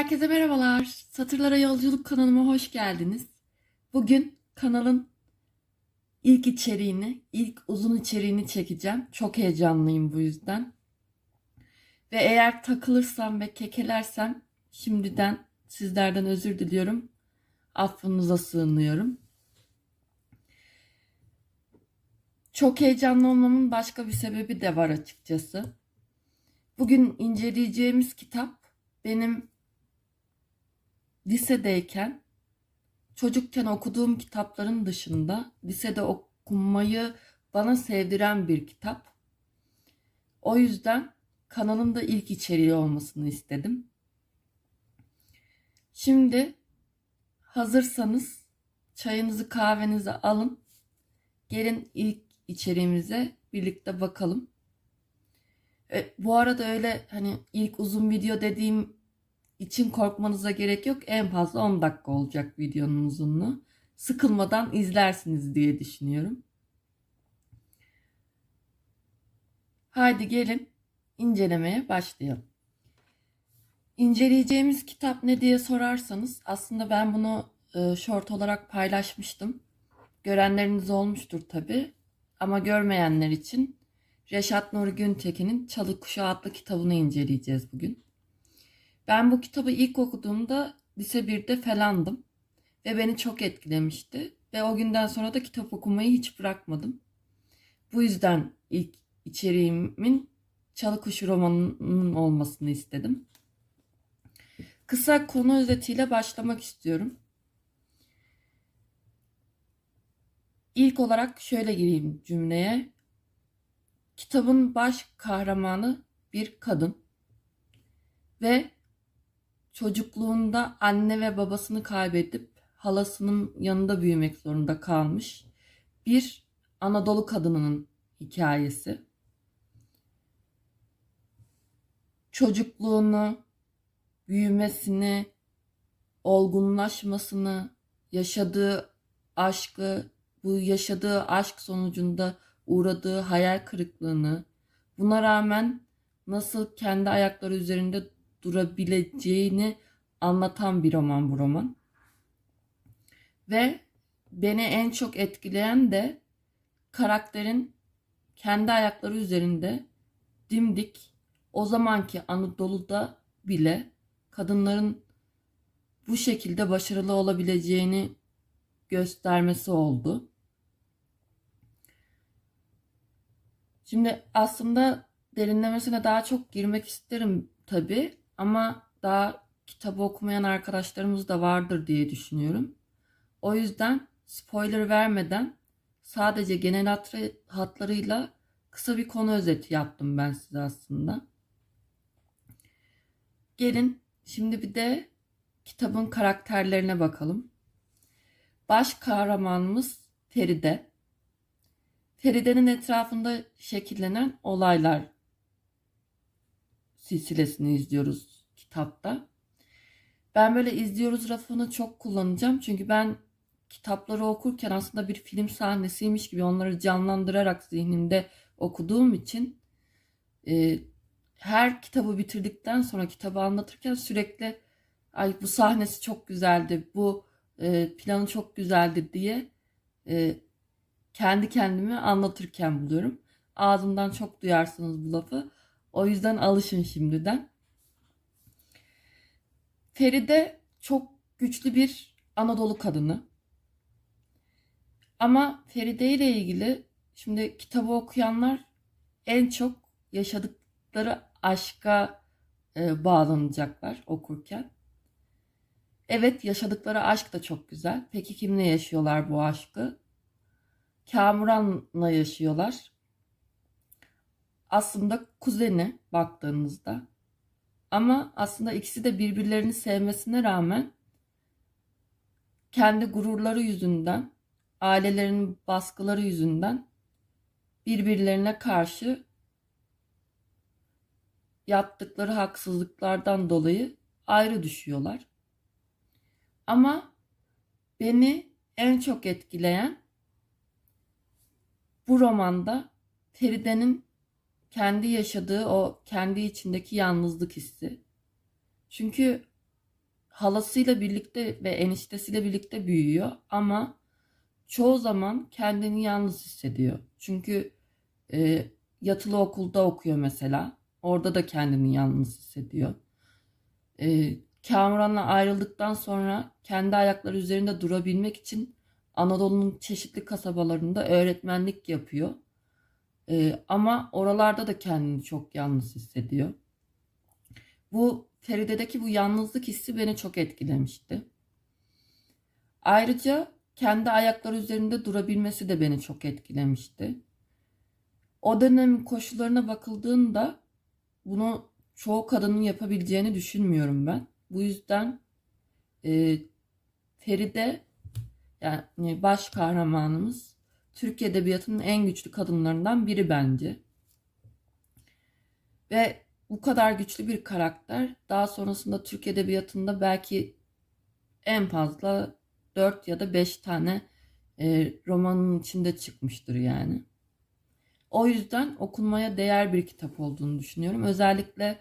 Herkese merhabalar. Satırlara Yolculuk kanalıma hoş geldiniz. Bugün kanalın ilk içeriğini, ilk uzun içeriğini çekeceğim. Çok heyecanlıyım bu yüzden. Ve eğer takılırsam ve kekelersem şimdiden sizlerden özür diliyorum. Affınıza sığınıyorum. Çok heyecanlı olmamın başka bir sebebi de var açıkçası. Bugün inceleyeceğimiz kitap benim lisedeyken çocukken okuduğum kitapların dışında lisede okumayı bana sevdiren bir kitap. O yüzden kanalımda ilk içeriği olmasını istedim. Şimdi hazırsanız çayınızı kahvenizi alın. Gelin ilk içeriğimize birlikte bakalım. E, bu arada öyle hani ilk uzun video dediğim için korkmanıza gerek yok. En fazla 10 dakika olacak videonun uzunluğu. Sıkılmadan izlersiniz diye düşünüyorum. Haydi gelin incelemeye başlayalım. İnceleyeceğimiz kitap ne diye sorarsanız aslında ben bunu e, short olarak paylaşmıştım. Görenleriniz olmuştur tabi ama görmeyenler için Reşat Nuri Güntekin'in Çalı Kuşağı adlı kitabını inceleyeceğiz bugün. Ben bu kitabı ilk okuduğumda lise 1'de falandım ve beni çok etkilemişti ve o günden sonra da kitap okumayı hiç bırakmadım. Bu yüzden ilk içeriğimin Çalı Kuşu romanının olmasını istedim. Kısa konu özetiyle başlamak istiyorum. İlk olarak şöyle gireyim cümleye. Kitabın baş kahramanı bir kadın ve çocukluğunda anne ve babasını kaybedip halasının yanında büyümek zorunda kalmış bir Anadolu kadınının hikayesi. Çocukluğunu, büyümesini, olgunlaşmasını, yaşadığı aşkı, bu yaşadığı aşk sonucunda uğradığı hayal kırıklığını, buna rağmen nasıl kendi ayakları üzerinde durabileceğini anlatan bir roman bu roman. Ve beni en çok etkileyen de karakterin kendi ayakları üzerinde dimdik o zamanki Anadolu'da bile kadınların bu şekilde başarılı olabileceğini göstermesi oldu. Şimdi aslında derinlemesine daha çok girmek isterim tabii ama daha kitabı okumayan arkadaşlarımız da vardır diye düşünüyorum. O yüzden spoiler vermeden sadece genel hatlarıyla kısa bir konu özeti yaptım ben size aslında. Gelin şimdi bir de kitabın karakterlerine bakalım. Baş kahramanımız Feride. Feride'nin etrafında şekillenen olaylar silsilesini izliyoruz kitapta. Ben böyle izliyoruz rafını çok kullanacağım. Çünkü ben kitapları okurken aslında bir film sahnesiymiş gibi onları canlandırarak zihnimde okuduğum için e, her kitabı bitirdikten sonra kitabı anlatırken sürekli ay bu sahnesi çok güzeldi, bu e, planı çok güzeldi diye e, kendi kendime anlatırken buluyorum. Ağzımdan çok duyarsınız bu lafı. O yüzden alışın şimdiden. Feride çok güçlü bir Anadolu kadını. Ama Feride ile ilgili şimdi kitabı okuyanlar en çok yaşadıkları aşka e, bağlanacaklar okurken. Evet yaşadıkları aşk da çok güzel. Peki kimle yaşıyorlar bu aşkı? Kamuran'la yaşıyorlar aslında kuzeni baktığınızda. Ama aslında ikisi de birbirlerini sevmesine rağmen kendi gururları yüzünden, ailelerinin baskıları yüzünden birbirlerine karşı yaptıkları haksızlıklardan dolayı ayrı düşüyorlar. Ama beni en çok etkileyen bu romanda Feride'nin kendi yaşadığı o kendi içindeki yalnızlık hissi. Çünkü halasıyla birlikte ve eniştesiyle birlikte büyüyor ama çoğu zaman kendini yalnız hissediyor. Çünkü e, yatılı okulda okuyor mesela. Orada da kendini yalnız hissediyor. E, Kamuran'la ayrıldıktan sonra kendi ayakları üzerinde durabilmek için Anadolu'nun çeşitli kasabalarında öğretmenlik yapıyor. E, ama oralarda da kendini çok yalnız hissediyor. Bu Feride'deki bu yalnızlık hissi beni çok etkilemişti. Ayrıca kendi ayakları üzerinde durabilmesi de beni çok etkilemişti. O dönemin koşullarına bakıldığında bunu çoğu kadının yapabileceğini düşünmüyorum ben. Bu yüzden e, Feride yani baş kahramanımız Türk Edebiyatı'nın en güçlü kadınlarından biri bence. Ve bu kadar güçlü bir karakter daha sonrasında Türk Edebiyatı'nda belki en fazla 4 ya da 5 tane e, romanın içinde çıkmıştır yani. O yüzden okunmaya değer bir kitap olduğunu düşünüyorum. Özellikle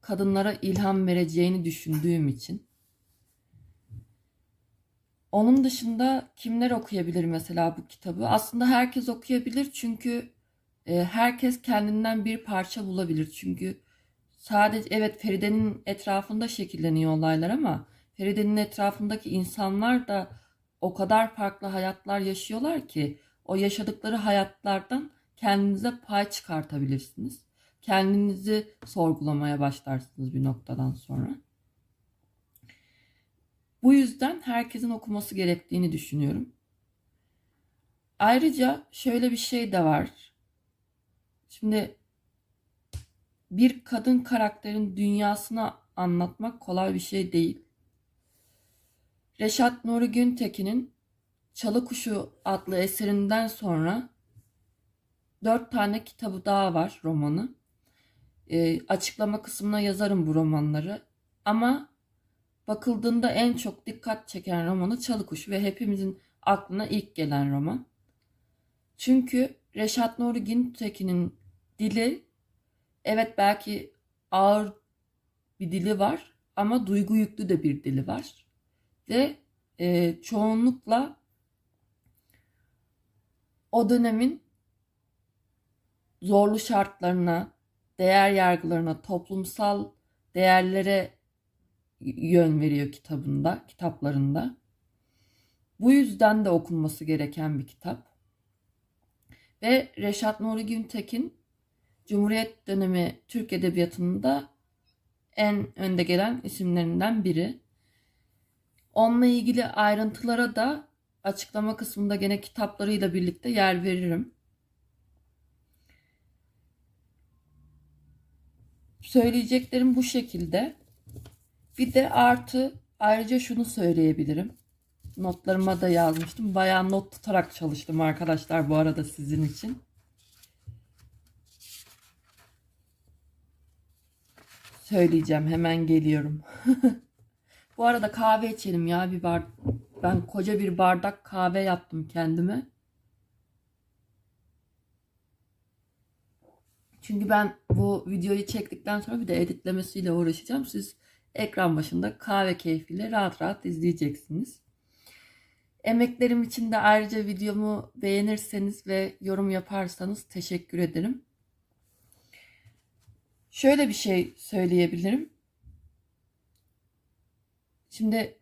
kadınlara ilham vereceğini düşündüğüm için. Onun dışında kimler okuyabilir mesela bu kitabı? Aslında herkes okuyabilir çünkü e, herkes kendinden bir parça bulabilir. Çünkü sadece evet Feride'nin etrafında şekilleniyor olaylar ama Feride'nin etrafındaki insanlar da o kadar farklı hayatlar yaşıyorlar ki o yaşadıkları hayatlardan kendinize pay çıkartabilirsiniz. Kendinizi sorgulamaya başlarsınız bir noktadan sonra. Bu yüzden herkesin okuması gerektiğini düşünüyorum. Ayrıca şöyle bir şey de var. Şimdi bir kadın karakterin dünyasını anlatmak kolay bir şey değil. Reşat Nuri Güntekin'in Çalı Kuşu adlı eserinden sonra dört tane kitabı daha var romanı. E, açıklama kısmına yazarım bu romanları. Ama bakıldığında en çok dikkat çeken romanı Çalı Kuşu ve hepimizin aklına ilk gelen roman. Çünkü Reşat Nuri Güntekin'in dili evet belki ağır bir dili var ama duygu yüklü de bir dili var. Ve e, çoğunlukla o dönemin zorlu şartlarına, değer yargılarına, toplumsal değerlere yön veriyor kitabında, kitaplarında. Bu yüzden de okunması gereken bir kitap. Ve Reşat Nuri Güntekin Cumhuriyet dönemi Türk Edebiyatı'nda en önde gelen isimlerinden biri. Onunla ilgili ayrıntılara da açıklama kısmında gene kitaplarıyla birlikte yer veririm. Söyleyeceklerim bu şekilde. Bir de artı ayrıca şunu söyleyebilirim. Notlarıma da yazmıştım. Bayağı not tutarak çalıştım arkadaşlar bu arada sizin için. Söyleyeceğim hemen geliyorum. bu arada kahve içelim ya bir bar ben koca bir bardak kahve yaptım kendime. Çünkü ben bu videoyu çektikten sonra bir de editlemesiyle uğraşacağım. Siz ekran başında kahve keyfiyle rahat rahat izleyeceksiniz. Emeklerim için de ayrıca videomu beğenirseniz ve yorum yaparsanız teşekkür ederim. Şöyle bir şey söyleyebilirim. Şimdi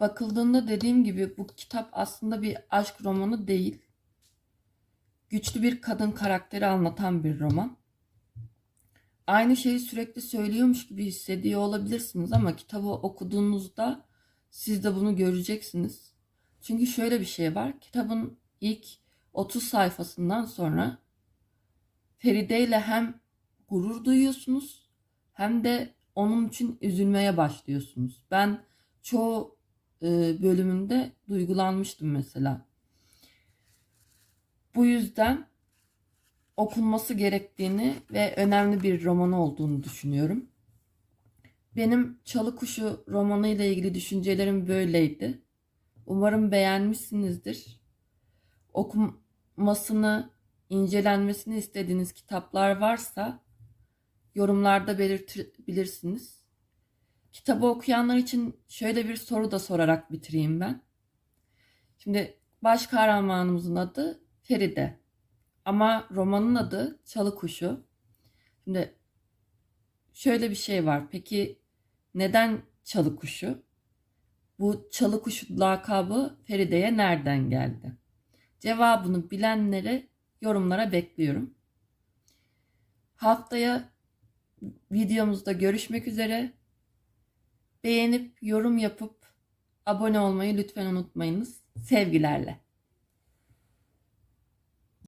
bakıldığında dediğim gibi bu kitap aslında bir aşk romanı değil. Güçlü bir kadın karakteri anlatan bir roman. Aynı şeyi sürekli söylüyormuş gibi hissediyor olabilirsiniz ama kitabı okuduğunuzda siz de bunu göreceksiniz. Çünkü şöyle bir şey var. Kitabın ilk 30 sayfasından sonra Feride ile hem gurur duyuyorsunuz hem de onun için üzülmeye başlıyorsunuz. Ben çoğu bölümünde duygulanmıştım mesela. Bu yüzden okunması gerektiğini ve önemli bir roman olduğunu düşünüyorum. Benim Çalı Kuşu romanı ile ilgili düşüncelerim böyleydi. Umarım beğenmişsinizdir. Okum okumasını, incelenmesini istediğiniz kitaplar varsa yorumlarda belirtebilirsiniz. Kitabı okuyanlar için şöyle bir soru da sorarak bitireyim ben. Şimdi baş kahramanımızın adı Feride. Ama romanın adı Çalı Kuşu. Şimdi şöyle bir şey var. Peki neden Çalı Kuşu? Bu Çalı Kuşu lakabı Feride'ye nereden geldi? Cevabını bilenleri yorumlara bekliyorum. Haftaya videomuzda görüşmek üzere. Beğenip yorum yapıp abone olmayı lütfen unutmayınız. Sevgilerle.